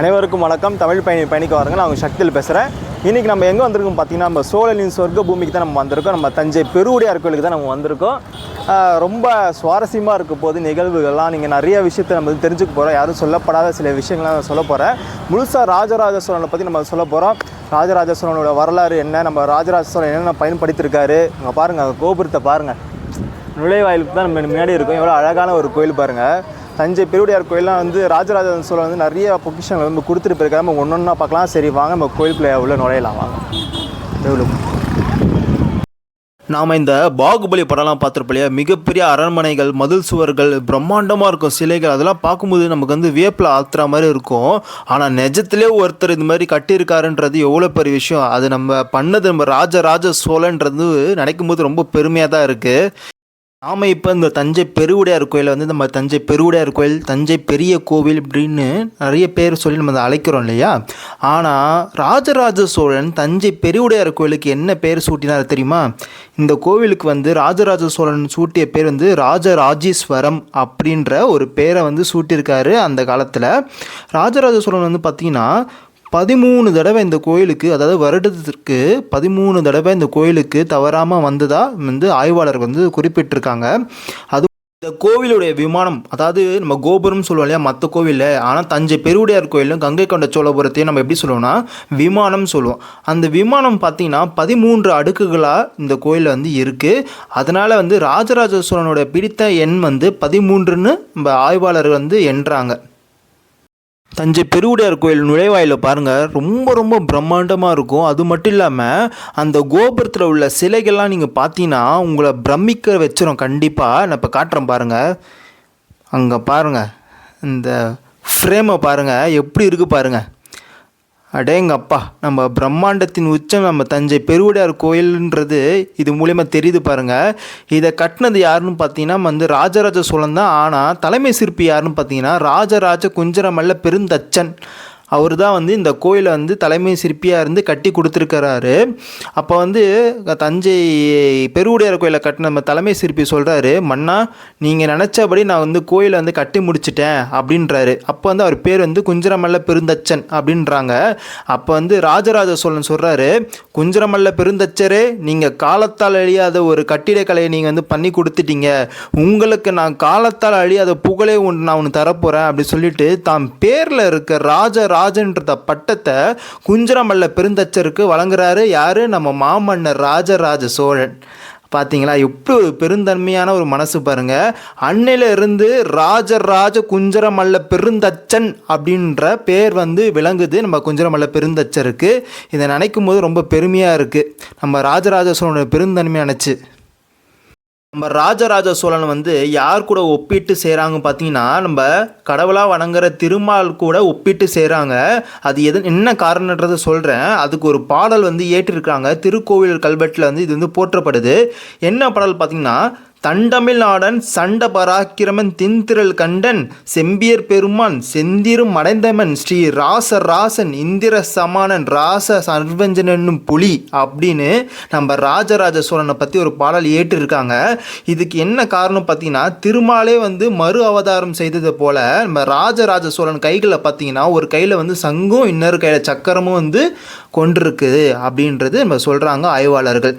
அனைவருக்கும் வணக்கம். தமிழ் பயணி பயணிக்க வரங்க நான் உங்கள் சக்தியில் பேசுகிறேன். இன்றைக்கி நம்ம எங்கே வந்திருக்கோம் பார்த்தீங்கன்னா நம்ம சோழனின் சொர்க்க பூமிக்கு தான் நம்ம வந்திருக்கோம். நம்ம தஞ்சை பெருவுடையார் கோயிலுக்கு தான் நம்ம வந்திருக்கோம். ரொம்ப சுவாரஸ்யமாக இருக்க போது நிகழ்வுகள்லாம் நீங்கள் நிறைய விஷயத்தை நம்ம தெரிஞ்சுக்க போகிறோம் யாரும் சொல்லப்படாத சில விஷயங்கள்லாம் நான் சொல்ல போகிறேன் முழுசாக ராஜராஜ சோழனை பற்றி நம்ம சொல்ல போகிறோம் ராஜராஜ சோழனோட வரலாறு என்ன? நம்ம ராஜராஜ சோழன் என்னென்ன பயன்படுத்தியிருக்காரு? அங்கே பாருங்கள் அந்த கோபுரத்தை பாருங்கள் நுழைவாயிலுக்கு தான் நம்ம முன்னாடி இருக்கோம். எவ்வளோ அழகான ஒரு கோயில் பாருங்கள் தஞ்சை பெருவுடையார் கோயிலாம் வந்து ராஜராஜ சோழன் வந்து நிறைய பொக்கிஷங்கள் வந்து கொடுத்துட்டு போயிருக்காரு நம்ம ஒன்று ஒன்றா பார்க்கலாம். சரி வாங்க. நம்ம கோயிலுக்குள்ளே உள்ள நுழையலாம். வாங்க. எவ்வளோ நாம் இந்த பாகுபலி படம்லாம் பார்த்துருப்போம் இல்லையா? மிகப்பெரிய அரண்மனைகள் மதில் சுவர்கள் பிரம்மாண்டமாக இருக்கும் சிலைகள். அதெல்லாம் பார்க்கும்போது நமக்கு வந்து வியப்பில் ஆத்துற மாதிரி இருக்கும். ஆனால் நிஜத்திலே ஒருத்தர் இந்த மாதிரி கட்டியிருக்காருன்றது எவ்வளோ பெரிய விஷயம். அது நம்ம பண்ணது நம்ம ராஜராஜ சோழன்றது நினைக்கும் போது ரொம்ப பெருமையாக தான் இருக்குது நாம் இப்போ இந்த தஞ்சை பெருவுடையார் கோயிலை வந்து நம்ம தஞ்சை பெருவுடையார் கோயில் தஞ்சை பெரிய கோவில் இப்படின்னு நிறைய பேர் சொல்லி நம்ம அதை அழைக்கிறோம் இல்லையா? ஆனால் ராஜராஜ சோழன் தஞ்சை பெருவுடையார் கோயிலுக்கு என்ன பேர் சூட்டினார் தெரியுமா? இந்த கோவிலுக்கு வந்து ராஜராஜ சோழன் சூட்டிய பேர் வந்து ராஜராஜேஸ்வரம் அப்படின்ற ஒரு பேரை வந்து சூட்டியிருக்காரு அந்த காலத்தில். ராஜராஜ சோழன் வந்து பார்த்திங்கன்னா பதிமூணு தடவை இந்த கோயிலுக்கு அதாவது வருடத்திற்கு பதிமூணு தடவை இந்த கோயிலுக்கு தவறாமல் வந்ததா வந்து ஆய்வாளர் வந்து குறிப்பிட்டிருக்காங்க. அது இந்த கோவிலுடைய விமானம் அதாவது நம்ம கோபுரம் சொல்லுவோம் இல்லையா மற்ற கோவிலில் ஆனால் தஞ்சை பெருவுடையார் கோயிலும் கங்கை கொண்ட சோழபுரத்தையும் நம்ம எப்படி சொல்லுவோம்னா விமானம் சொல்லுவோம். அந்த விமானம் பார்த்தீங்கன்னா பதிமூன்று அடுக்குகளாக இந்த கோயிலில் வந்து இருக்குது அதனால் வந்து ராஜராஜ சோழனுடைய பிடித்த எண் வந்து பதிமூன்றுன்னு நம்ம ஆய்வாளர் வந்து எண்றாங்க. தஞ்சை பெருவுடையார் கோயில் நுழைவாயில பாருங்கள் ரொம்ப ரொம்ப பிரம்மாண்டமாக இருக்கும். அது மட்டும் இல்லாமல் அந்த கோபுரத்தில் உள்ள சிலைகள்லாம் நீங்கள் பார்த்தீங்கன்னா உங்களை பிரமிக்க வச்சிடும் கண்டிப்பாக நான் இப்போ காட்டுறேன் பாருங்கள் அங்கே பாருங்கள் இந்த ஃப்ரேமை பாருங்கள் எப்படி இருக்குது பாருங்கள் அடேங்கப்பா நம்ம பிரம்மாண்டத்தின் உச்சம் நம்ம தஞ்சை பெருவுடையார் கோயில்ன்றது இது மூலிமா தெரியுது பாருங்க. இதை கட்டினது யாருன்னு பார்த்தீங்கன்னா வந்து ராஜராஜ சோழன் தான். ஆனால் தலைமை சிற்பி யாருன்னு பார்த்தீங்கன்னா ராஜராஜ குஞ்சரமல்ல பெருந்தச்சன். அவர் தான் வந்து இந்த கோயிலை வந்து தலைமை சிற்பியாக இருந்து கட்டி கொடுத்துருக்கிறாரு. அப்போ வந்து தஞ்சை பெருவுடையார் கோயிலை கட்டின நம்ம தலைமை சிற்பி சொல்கிறாரு மன்னா நீங்கள் நினச்சபடி நான் வந்து கோயிலை வந்து கட்டி முடிச்சிட்டேன் அப்படின்றாரு. அப்போ வந்து அவர் பேர் வந்து குஞ்சரமல்ல பெருந்தச்சன் அப்படின்றாங்க. அப்போ வந்து ராஜராஜ சோழன் சொல்கிறாரு குஞ்சரமல்ல பெருந்தச்சரே நீங்கள் காலத்தால் அழியாத ஒரு கட்டிடக்கலையை நீங்கள் வந்து பண்ணி கொடுத்துட்டீங்க. உங்களுக்கு நான் காலத்தால் அழியாத புகழே ஒன்று நான் ஒன்று தரப்போகிறேன் அப்படி சொல்லிட்டு தான் பேரில் இருக்க ராஜ ராஜன்ற பட்டத்தை குஞ்சரமல்ல பெருந்தச்சருக்கு வழங்குறாரு. யாரு? நம்ம மாமன்னர் ராஜராஜ சோழன். பார்த்தீங்களா எப்படி ஒரு பெருந்தன்மையான ஒரு மனசு பாருங்க. அன்னையில இருந்து ராஜராஜ குஞ்சரமல்ல பெருந்தச்சன் அப்படின்ற பேர் வந்து விளங்குது நம்ம குஞ்சரமல்ல பெருந்தச்சருக்கு. இதை நினைக்கும் போது ரொம்ப பெருமையாக இருக்குது நம்ம ராஜராஜ சோழனோட பெருந்தன்மை நினச்சி. நம்ம ராஜராஜ சோழன் வந்து யார் கூட ஒப்பிட்டு செய்கிறாங்க பார்த்தீங்கன்னா நம்ம கடவுளாக வணங்குற திருமால் கூட ஒப்பிட்டு செய்கிறாங்க அது எது என்ன காரணன்றதை சொல்கிறேன் அதுக்கு ஒரு பாடல் வந்து ஏற்றிருக்காங்க. திருக்கோவில் கல்வெட்டில் வந்து இது வந்து போற்றப்படுது. என்ன பாடல் பார்த்தீங்கன்னா தண்டமிழ்நாடன் சண்ட பராக்கிரமன் தின்திரள் கண்டன் செம்பியர் பெருமான் செந்திரும் மடைந்தமன் ஸ்ரீ ராச ராசன் இந்திர சமானன் ராச சர்வஞ்சன் என்னும் புலி அப்படின்னு நம்ம ராஜராஜ சோழனை பற்றி ஒரு பாடல் ஏற்றிருக்காங்க. இதுக்கு என்ன காரணம் பார்த்தீங்கன்னா திருமாலே வந்து மறு அவதாரம் செய்தது போல நம்ம ராஜராஜ சோழன் கைகளை பார்த்தீங்கன்னா ஒரு கையில் வந்து சங்கும் இன்னொரு கையில் சக்கரமும் வந்து கொண்டிருக்குது அப்படின்றது நம்ம சொல்கிறாங்க ஆய்வாளர்கள்.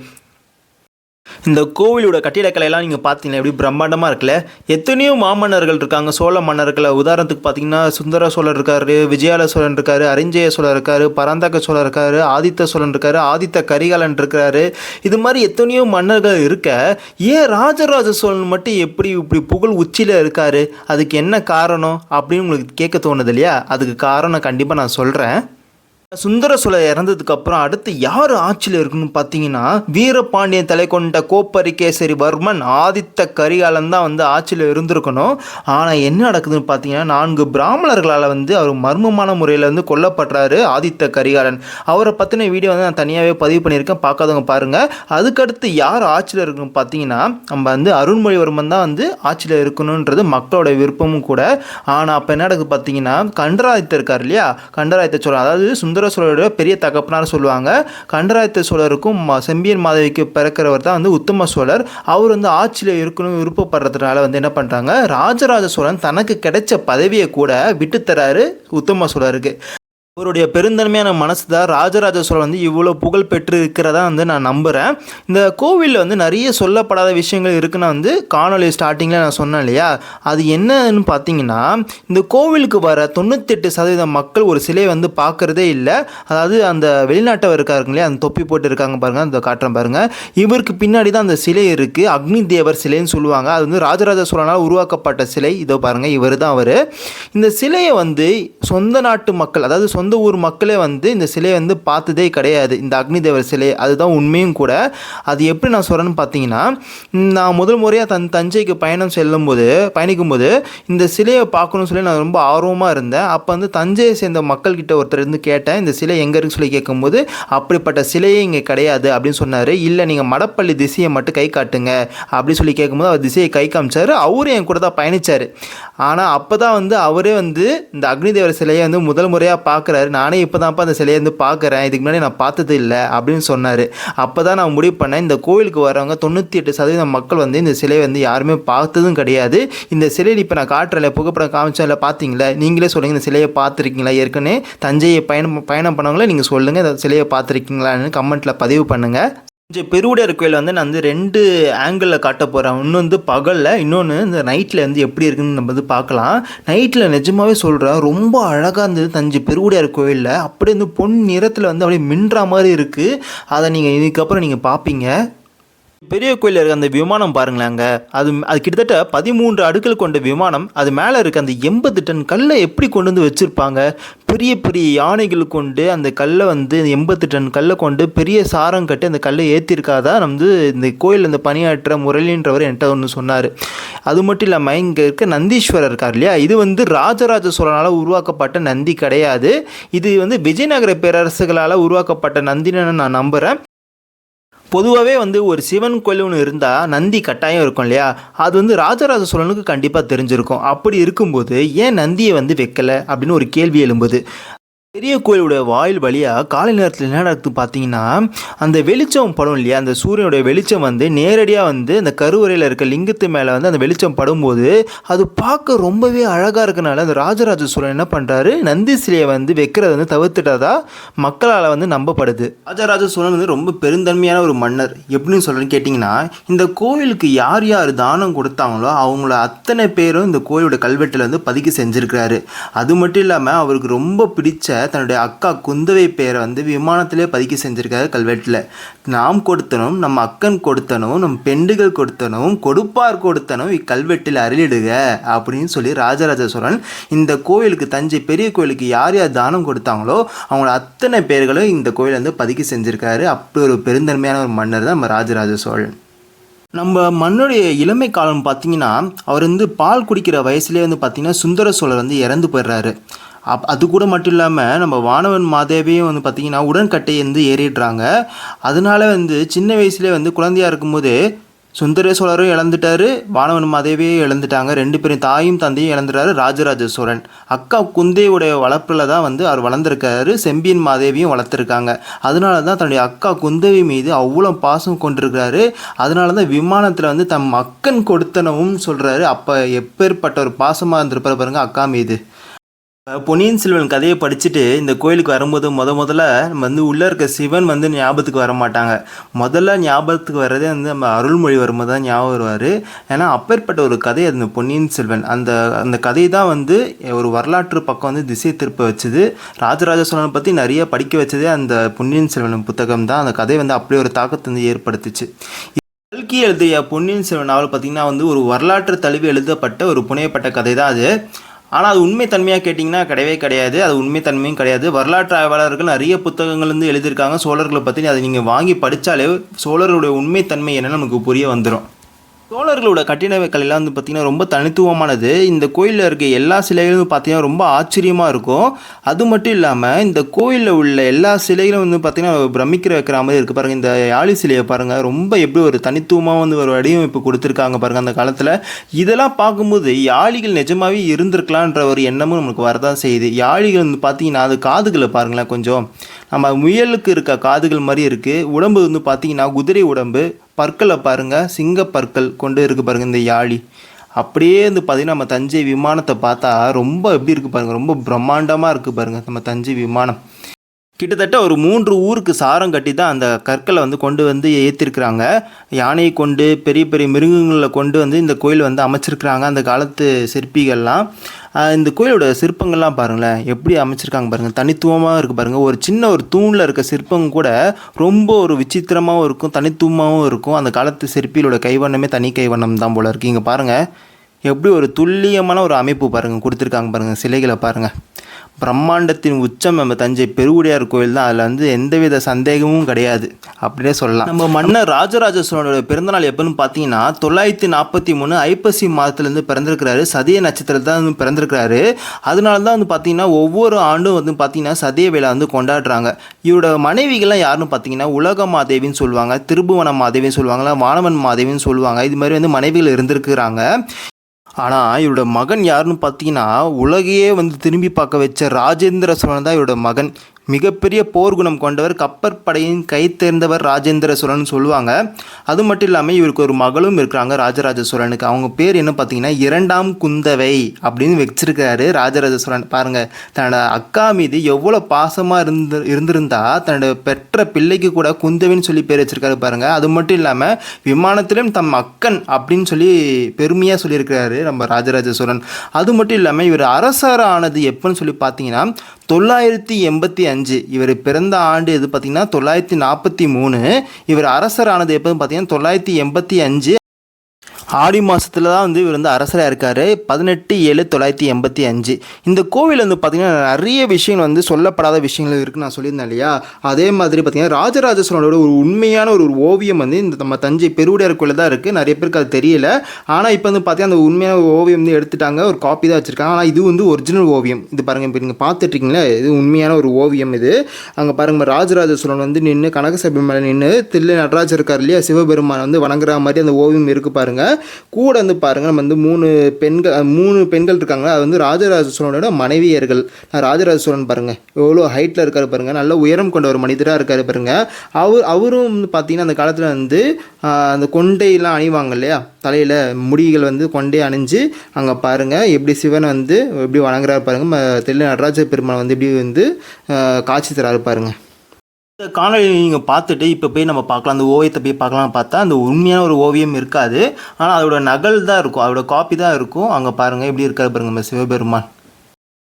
இந்த கோவிலோட கட்டிடக்கலையெல்லாம் நீங்கள் பார்த்தீங்கன்னா எப்படி பிரம்மாண்டமாக இருக்குல்ல? எத்தனையோ மாமன்னர்கள் இருக்காங்க. சோழ மன்னர்களை. உதாரணத்துக்கு பார்த்தீங்கன்னா சுந்தர சோழர் இருக்காரு விஜயால சோழன் இருக்காரு அரிஞ்சய சோழர் இருக்காரு பரந்தக சோழர் இருக்காரு ஆதித்த சோழன் இருக்காரு ஆதித்த கரிகாலன் இருக்காரு இது மாதிரி எத்தனையோ மன்னர்கள் இருக்க ஏன் ராஜராஜ சோழன் மட்டும் எப்படி இப்படி புகழ் உச்சியில் இருக்காரு? அதுக்கு என்ன காரணம்? அப்படின்னு உங்களுக்கு கேட்க தோணுது இல்லையா? அதுக்கு காரணம் கண்டிப்பாக நான் சொல்கிறேன் சுந்தர சோழர் இறந்ததுக்கு அப்புறம் அடுத்து யார் ஆட்சியில் இருக்குன்னு பார்த்தீங்கன்னா வீரபாண்டியன் தலை கொண்ட கோப்பரிகேசரி வர்மன் ஆதித்த கரிகாலன் தான் வந்து ஆட்சியில் இருந்திருக்கணும். ஆனால் என்ன நடக்குதுன்னு பார்த்தீங்கன்னா நான்கு பிராமணர்களால் வந்து அவர் மர்மமான முறையில் வந்து கொல்லப்படுறாரு ஆதித்த கரிகாலன். அவரை பற்றின வீடியோ வந்து நான் தனியாகவே பதிவு பண்ணியிருக்கேன். பார்க்காதவங்க பாருங்கள் அதுக்கடுத்து யார் ஆட்சியில் இருக்குன்னு பார்த்தீங்கன்னா நம்ம வந்து அருண்மொழிவர்மன் தான் வந்து ஆட்சியில் இருக்கணுன்றது மக்களோட விருப்பமும் கூட. ஆனால் அப்போ என்ன நடக்குது பார்த்தீங்கன்னா கண்டராதித்த இருக்கார் இல்லையா? கண்டராதித்த சோழன் அதாவது சுந்தர சுந்தர சோழரோட பெரிய தகப்பனார் சொல்லுவாங்க. கண்டராதித்த சோழருக்கும் செம்பியன் மாதவிக்கு பிறக்கிறவர் தான் வந்து உத்தம சோழர். அவர் வந்து ஆட்சியில் இருக்கணும் விருப்பப்படுறதுனால வந்து என்ன பண்ணுறாங்க ராஜராஜ சோழன் தனக்கு கிடைச்ச பதவியை கூட விட்டுத்தராரு உத்தம சோழருக்கு. இவருடைய பெருந்தன்மையான மனசு தான் ராஜராஜ சோழன் வந்து இவ்வளோ புகழ் பெற்று இருக்கிறதா வந்து நான் நம்புகிறேன் இந்த கோவிலில் வந்து நிறைய சொல்லப்படாத விஷயங்கள் இருக்குன்னு வந்து காணொலி ஸ்டார்டிங்கில் நான் சொன்னேன் இல்லையா? அது என்னன்னு பார்த்தீங்கன்னா இந்த கோவிலுக்கு வர தொண்ணூத்தெட்டு சதவீதம் மக்கள் ஒரு சிலையை வந்து பார்க்குறதே இல்லை. அதாவது அந்த வெளிநாட்டவர் இருக்காருங்க இல்லையா அந்த தொப்பி போட்டு இருக்காங்க பாருங்கள் அந்த காட்டுறேன் பாருங்கள் இவருக்கு பின்னாடி தான் அந்த சிலை இருக்குது அக்னி தேவர் சிலைன்னு சொல்லுவாங்க. அது வந்து ராஜராஜ சோழனால் உருவாக்கப்பட்ட சிலை. இதோ பாருங்கள் இவர் தான் அவர். இந்த சிலையை வந்து சொந்த நாட்டு மக்கள் அதாவது சொந்த ஊர் மக்களே வந்து இந்த சிலையை வந்து பார்த்ததே கிடையாது. இந்த அக்னி தேவர் சிலை அதுதான் உண்மையும் கூட. அது எப்படி நான் சொல்கிறேன்னு பார்த்தீங்கன்னா நான் முதல் முறையாக தன் தஞ்சைக்கு பயணம் செல்லும்போது பயணிக்கும்போது இந்த சிலையை பார்க்கணும்னு சொல்லி நான் ரொம்ப ஆர்வமாக இருந்தேன். அப்போ வந்து தஞ்சையை சேர்ந்த மக்கள்கிட்ட ஒருத்தர் இருந்து கேட்டேன் இந்த சிலை எங்கே இருக்குன்னு சொல்லி கேட்கும்போது அப்படிப்பட்ட சிலையே இங்கே கிடையாது அப்படின்னு சொன்னார். இல்லை நீங்கள் மடப்பள்ளி திசையை மட்டும் கை காட்டுங்க அப்படின்னு சொல்லி கேட்கும்போது அவர் திசையை கை காமிச்சார். அவரும் என் கூட தான் பயணிச்சார். ஆனால் அப்போ தான் வந்து அவரே வந்து இந்த அக்னி தேவர் சிலையை வந்து முதல் முறையாக பார்க்க பார்க்குறாரு. நானே இப்போ தான்ப்பா அந்த சிலையை வந்து பார்க்குறேன். இதுக்கு முன்னாடி நான் பார்த்தது இல்லை அப்படின்னு சொன்னார். அப்போ தான் நான் முடிவு பண்ணேன் இந்த கோவிலுக்கு வரவங்க தொண்ணூற்றி எட்டு சதவீதம் மக்கள் வந்து இந்த சிலையை வந்து யாருமே பார்த்ததும் கிடையாது. இந்த சிலையில் இப்போ நான் காட்டுறல புகைப்படம் காமிச்சேன் இல்லை பார்த்தீங்களா? நீங்களே சொல்லுங்கள் இந்த சிலையை பார்த்துருக்கீங்களா? ஏற்கனவே தஞ்சையை பயணம் பயணம் பண்ணவங்களே நீங்கள் சொல்லுங்கள் இந்த சிலையை பார்த்துருக்கீங்களான்னு கமெண்ட்டில் பதிவு பண்ணுங்கள் கொஞ்சம் பெருவுடையார் கோயில் வந்து நான் வந்து ரெண்டு ஆங்கிளில் காட்ட போகிறேன் ஒன்று வந்து பகலில் இன்னொன்று இந்த நைட்டில் வந்து எப்படி இருக்குன்னு நம்ம வந்து பார்க்கலாம். நைட்டில் நிஜமாகவே சொல்கிறேன் ரொம்ப அழகாக இருந்தது தஞ்சை பெருவுடையார் கோயிலில். அப்படியே வந்து பொன் நிறத்தில் வந்து அப்படியே மின்ற மாதிரி இருக்குது அதை நீங்கள் இதுக்கப்புறம் நீங்கள் பார்ப்பீங்க. பெரிய கோயிலில் இருக்க அந்த விமானம் பாருங்களாங்க. அது அது கிட்டத்தட்ட பதிமூன்று அடுக்கள் கொண்ட விமானம் அது மேலே இருக்க அந்த எண்பது டன் கல்லை எப்படி கொண்டு வந்து வச்சுருப்பாங்க? பெரிய பெரிய யானைகள் கொண்டு அந்த கல்லை வந்து எண்பத்து டன் கல்லை கொண்டு பெரிய சாரம் கட்டி அந்த கல்லை ஏற்றிருக்காதா வந்து இந்த கோயில் இந்த பணியாற்ற முரளின்றவர் என்கிட்ட ஒன்று சொன்னார். அது மட்டும் இல்லாமல் இங்கே இருக்க நந்தீஸ்வரர் இருக்கார் இல்லையா? இது வந்து ராஜராஜ சோழனால் உருவாக்கப்பட்ட நந்தி கிடையாது. இது வந்து விஜயநகர பேரரசுகளால் உருவாக்கப்பட்ட நந்தின்னு நான் நம்புகிறேன் பொதுவாகவே வந்து ஒரு சிவன் கோயில் ஒன்று இருந்தால் நந்தி கட்டாயம் இருக்கும் இல்லையா? அது வந்து ராஜராஜ சோழனுக்கு கண்டிப்பாக தெரிஞ்சிருக்கும். அப்படி இருக்கும்போது ஏன் நந்தியை வந்து வைக்கலை? அப்படின்னு ஒரு கேள்வி எழும்புது. பெரிய கோயிலுடைய வாயில் வழியாக காலை நேரத்தில் என்ன நடக்குது பார்த்தீங்கன்னா அந்த வெளிச்சம் படும் இல்லையா? அந்த சூரியனுடைய வெளிச்சம் வந்து நேரடியாக வந்து அந்த கருவறையில் இருக்க லிங்கத்து மேலே வந்து அந்த வெளிச்சம் படும்போது அது பார்க்க ரொம்பவே அழகாக இருக்கனால அந்த ராஜராஜ சோழன் என்ன பண்ணுறாரு நந்தி சிலையை வந்து வைக்கிறத வந்து தவிர்த்துட்டதா மக்களால் வந்து நம்பப்படுது. ராஜராஜ சோழன் வந்து ரொம்ப பெருந்தன்மையான ஒரு மன்னர். எப்படின்னு சொல்கிறேன்னு கேட்டிங்கன்னா இந்த கோயிலுக்கு யார் யார் தானம் கொடுத்தாங்களோ அவங்கள அத்தனை பேரும் இந்த கோயிலோட கல்வெட்டில் வந்து பதுக்கி செஞ்சுருக்கிறாரு. அது மட்டும் இல்லாமல் அவருக்கு ரொம்ப பிடிச்ச தன்னுடைய அக்கா குந்தவை பேரை வந்து விமானத்திலே பதிக்க செஞ்சுருக்காரு கல்வெட்டில். நாம் கொடுத்தனும் நம்ம அக்கன் கொடுத்தனும் நம் பெண்டுகள் கொடுத்தனும் கொடுப்பார் கொடுத்தனும் இக்கல்வெட்டில் அருளிடுக அப்படின்னு சொல்லி ராஜராஜ சோழன் இந்த கோவிலுக்கு தஞ்சை பெரிய கோயிலுக்கு யார் யார் தானம் கொடுத்தாங்களோ அவங்கள அத்தனை பேர்களும் இந்த கோயிலை வந்து பதிக்க செஞ்சுருக்காரு. அப்படி ஒரு பெருந்தன்மையான ஒரு மன்னர் தான் நம்ம ராஜராஜ சோழன். நம்ம மண்ணுடைய இளமை காலம் பார்த்தீங்கன்னா அவர் வந்து பால் குடிக்கிற வயசுலேயே வந்து பார்த்திங்கன்னா சுந்தர சோழர் வந்து இறந்து போயிடுறாரு. அப் அது கூட மட்டும் இல்லாமல் நம்ம வானவன் மாதேவியும் வந்து பார்த்திங்கன்னா உடன்கட்டை வந்து ஏறிடுறாங்க. அதனால வந்து சின்ன வயசுலேயே வந்து குழந்தையா இருக்கும்போது சுந்தர சோழரும் இழந்துட்டாரு வானவன் மாதேவியும் இழந்துட்டாங்க. ரெண்டு பேரும் தாயும் தந்தையும் இழந்துட்டாரு ராஜராஜ சோழன் அக்கா குந்தையுடைய வளர்ப்பில் தான் வந்து அவர் வளர்ந்துருக்காரு செம்பியன் மாதேவியும் வளர்த்துருக்காங்க. அதனால தான் தன்னுடைய அக்கா குந்தவி மீது அவ்வளோ பாசம் கொண்டிருக்கிறாரு. அதனால தான் விமானத்தில் வந்து தம் அக்கன் கொடுத்தனவும் சொல்கிறாரு அப்போ எப்பேற்பட்ட ஒரு பாசமாக இருந்திருப்பார் பாருங்க அக்கா மீது. பொன்னியின் செல்வன் கதையை படிச்சுட்டு இந்த கோயிலுக்கு வரும்போது முத முதல்ல நம்ம வந்து உள்ளே இருக்க சிவன் வந்து ஞாபகத்துக்கு வர மாட்டாங்க. முதல்ல ஞாபகத்துக்கு வர்றதே வந்து நம்ம அருள்மொழி வரும்போது தான் ஞாபகம் வருவார். ஏன்னா அப்பேற்பட்ட ஒரு கதை அது பொன்னியின் செல்வன். அந்த அந்த கதை தான் வந்து ஒரு வரலாற்று பக்கம் வந்து திசை திருப்ப வச்சுது. ராஜராஜ சோழனை பற்றி நிறைய படிக்க வச்சதே அந்த பொன்னியின் செல்வன் புத்தகம் தான். அந்த கதை வந்து அப்படியே ஒரு தாக்கத்தை வந்து ஏற்படுத்துச்சு. கல்கி எழுதிய பொன்னியின் செல்வன் நாவல் பார்த்திங்கன்னா வந்து ஒரு வரலாற்று தழுவி எழுதப்பட்ட ஒரு புனையப்பட்ட கதை தான் அது. ஆனால் அது உண்மை தன்மையாக கேட்டிங்கன்னா கிடையவே கிடையாது. அது உண்மை தன்மையும் கிடையாது. வரலாற்று ஆய்வாளர்கள் நிறைய புத்தகங்கள் வந்து எழுதியிருக்காங்க. சோழர்களை பற்றி அதை நீங்கள் வாங்கி படித்தாலே சோழர்களுடைய உண்மை தன்மை நமக்கு புரிய வந்துடும் சோழர்களோட கட்டிடக்கலையெல்லாம் வந்து பார்த்திங்கன்னா ரொம்ப தனித்துவமானது. இந்த கோயிலில் இருக்க எல்லா சிலைகளும் பார்த்திங்கன்னா ரொம்ப ஆச்சரியமாக இருக்கும். அது மட்டும் இல்லாமல் இந்த கோயிலில் உள்ள எல்லா சிலைகளும் வந்து பார்த்திங்கன்னா பிரமிக்கிற வைக்கிற மாதிரி இருக்குது பாருங்கள் இந்த யாழி சிலையை பாருங்கள் ரொம்ப எப்படி ஒரு தனித்துவமாக வந்து ஒரு வடிவமைப்பு கொடுத்துருக்காங்க பாருங்கள் அந்த காலத்தில். இதெல்லாம் பார்க்கும்போது யாழிகள் நிஜமாகவே இருந்திருக்கலான்ற ஒரு எண்ணமும் நமக்கு வரதான் செய்யுது. யாழிகள் வந்து பார்த்திங்கன்னா அது காதுகளை பாருங்களேன் கொஞ்சம். நம்ம முயலுக்கு இருக்க காதுகள் மாதிரி இருக்குது உடம்பு வந்து பார்த்திங்கன்னா குதிரை உடம்பு பற்களை பாருங்கள் சிங்க பற்கள் கொண்டு இருக்கு பாருங்கள் இந்த யாழி. அப்படியே வந்து பார்த்திங்கன்னா நம்ம தஞ்சை விமானத்தை பார்த்தா ரொம்ப எப்படி இருக்குது பாருங்கள் ரொம்ப பிரம்மாண்டமாக இருக்குது பாருங்கள் நம்ம தஞ்சை விமானம். கிட்டத்தட்ட ஒரு மூன்று ஊருக்கு சாரம் கட்டி தான் அந்த கற்களை வந்து கொண்டு வந்து ஏற்றிருக்கிறாங்க யானையை கொண்டு பெரிய பெரிய மிருகங்களை கொண்டு வந்து இந்த கோயில் வந்து அமைச்சிருக்கிறாங்க அந்த காலத்து சிற்பிகள்லாம். இந்த கோயிலோட சிற்பங்கள்லாம் பாருங்களேன் எப்படி அமைச்சிருக்காங்க பாருங்கள் தனித்துவமாக இருக்குது பாருங்கள் ஒரு சின்ன ஒரு தூணில் இருக்க சிற்பம் கூட ரொம்ப ஒரு விசித்திரமாகவும் இருக்கும் தனித்துவமாகவும் இருக்கும். அந்த காலத்து சிற்பிகளோட கைவண்ணமே தனி கைவண்ணம் தான் போல் இருக்குது இங்கே பாருங்கள் எப்படி ஒரு துல்லியமான ஒரு அமைப்பு பாருங்கள் கொடுத்துருக்காங்க பாருங்கள் சிலைகளை பாருங்கள் பிரம்மாண்டத்தின் உச்சம் நம்ம தஞ்சை பெருவுடையார் கோயில் தான். அதில் வந்து எந்தவித சந்தேகமும் கிடையாது. அப்படின்னே சொல்லலாம். நம்ம மன்னர் ராஜராஜ சோழனோட பிறந்தநாள் எப்போன்னு பார்த்தீங்கன்னா தொள்ளாயிரத்தி நாற்பத்தி மூணு ஐப்பசி மாதத்துலேருந்து பிறந்திருக்கிறாரு. சதிய நட்சத்திரத்தில் தான் வந்து பிறந்திருக்கிறாரு. அதனால தான் வந்து பார்த்தீங்கன்னா ஒவ்வொரு ஆண்டும் வந்து பார்த்தீங்கன்னா சதிய விழா வந்து கொண்டாடுறாங்க. இவரோட மனைவிகள்லாம் யாருன்னு பார்த்தீங்கன்னா உலக மாதேவின்னு சொல்லுவாங்க திருபுவன மாதேவின்னு சொல்லுவாங்க வானவன் மாதேவின்னு சொல்லுவாங்க. இது மாதிரி வந்து மனைவிகள் இருந்திருக்கிறாங்க. ஆனால் இவரோட மகன் யாருன்னு பார்த்தீங்கன்னா உலகையே வந்து திரும்பி பார்க்க வச்ச ராஜேந்திர சோழன் தான் இவரோட மகன். மிகப்பெரிய போர்க்குணம் கொண்டவர் கப்பற்படையின் கை தேர்ந்தவர் ராஜேந்திர சோழன் சொல்லுவாங்க. அது மட்டும் இல்லாமல் இவருக்கு ஒரு மகளும் இருக்கிறாங்க ராஜராஜ சோழனுக்கு அவங்க பேர் என்ன பார்த்தீங்கன்னா இரண்டாம் குந்தவை அப்படின்னு வச்சிருக்காரு ராஜராஜ சோழன் பாருங்கள் தன்னோட அக்கா மீது எவ்வளோ பாசமாக இருந்து இருந்திருந்தா தன்னோட பெற்ற பிள்ளைக்கு கூட குந்தவைன்னு சொல்லி பேர் வச்சிருக்காரு பாருங்க. அது மட்டும் இல்லாமல் விமானத்திலும் தம் அக்கன் அப்படின்னு சொல்லி பெருமையாக சொல்லியிருக்கிறாரு நம்ம ராஜராஜ சோழன் அது மட்டும் இல்லாமல் இவர் அரசர் ஆனது எப்போன்னு சொல்லி பார்த்தீங்கன்னா தொள்ளாயிரத்தி எண்பத்தி அஞ்சு இவர் பிறந்த ஆண்டு எது பார்த்திங்கன்னா தொள்ளாயிரத்தி நாற்பத்தி மூணு. இவர் அரசர் ஆனது எப்போன்னு பார்த்தீங்கன்னா தொள்ளாயிரத்தி எண்பத்தி அஞ்சு ஆடி மாதத்தில் தான் வந்து இவர் வந்து அரசராக இருக்கார். பதினெட்டு ஏழு தொள்ளாயிரத்தி எண்பத்தி அஞ்சு. இந்த கோவில் வந்து பார்த்திங்கன்னா நிறைய விஷயங்கள் வந்து சொல்லப்படாத விஷயங்கள் இருக்குன்னு நான் சொல்லியிருந்தேன் இல்லையா? அதே மாதிரி பார்த்திங்கன்னா ராஜராஜ சோழனோட ஒரு உண்மையான ஒரு ஓவியம் வந்து இந்த நம்ம தஞ்சை பெருவுடையார் கோயில் தான் இருக்குது நிறைய பேருக்கு அது தெரியல. ஆனால் இப்போ வந்து பார்த்தீங்கன்னா அந்த உண்மையான ஓவியம் வந்து எடுத்துட்டாங்க. ஒரு காப்பி தான் வச்சுருக்காங்க. ஆனால் இது வந்து ஒரிஜினல் ஓவியம். இது பாருங்கள் இப்போ நீங்கள் பார்த்துட்ருக்கீங்களா? இது உண்மையான ஒரு ஓவியம் இது. அங்கே பாருங்க ராஜராஜ சோழன் வந்து நின்று கனகசபை மேலே நின்று தில்லை நடராஜர் இருக்கார் இல்லையா? சிவபெருமான் வந்து வணங்குற மாதிரி அந்த ஓவியம் இருக்குது பாருங்கள் கூட வந்து பாருங்கள் நம்ம வந்து மூணு பெண்கள் மூணு பெண்கள் இருக்காங்க அது வந்து ராஜராஜ சோழனோட மனைவியர்கள். நான் ராஜராஜ சோழன் பாருங்கள் எவ்வளோ ஹைட்டில் இருக்கார் பாருங்கள் நல்ல உயரம் கொண்ட ஒரு மனிதராக இருக்காரு பாருங்கள் அவர் அவரும் வந்து பார்த்திங்கன்னா அந்த காலத்தில் வந்து அந்த கொண்டையெல்லாம் அணிவாங்க இல்லையா? தலையில் முடிகள் வந்து கொண்டே அணிஞ்சு அங்கே பாருங்கள் எப்படி சிவன் வந்து எப்படி வணங்குறாரு பாருங்கள் தெல்லு நடராஜ பெருமாள் வந்து எப்படி வந்து காட்சி தராரு பாருங்கள் இந்த நீங்கள் பார்த்துட்டு இப்போ போய் நம்ம பார்க்கலாம் அந்த ஓவியத்தை போய் பார்க்கலாம்னு பார்த்தா அந்த உண்மையான ஒரு ஓவியம் இருக்காது. ஆனால் அதோட நகல் தான் இருக்கும். அதோட காப்பி தான் இருக்கும். அங்கே பாருங்கள் எப்படி இருக்காரு பாருங்கள் நம்ம சிவபெருமான்.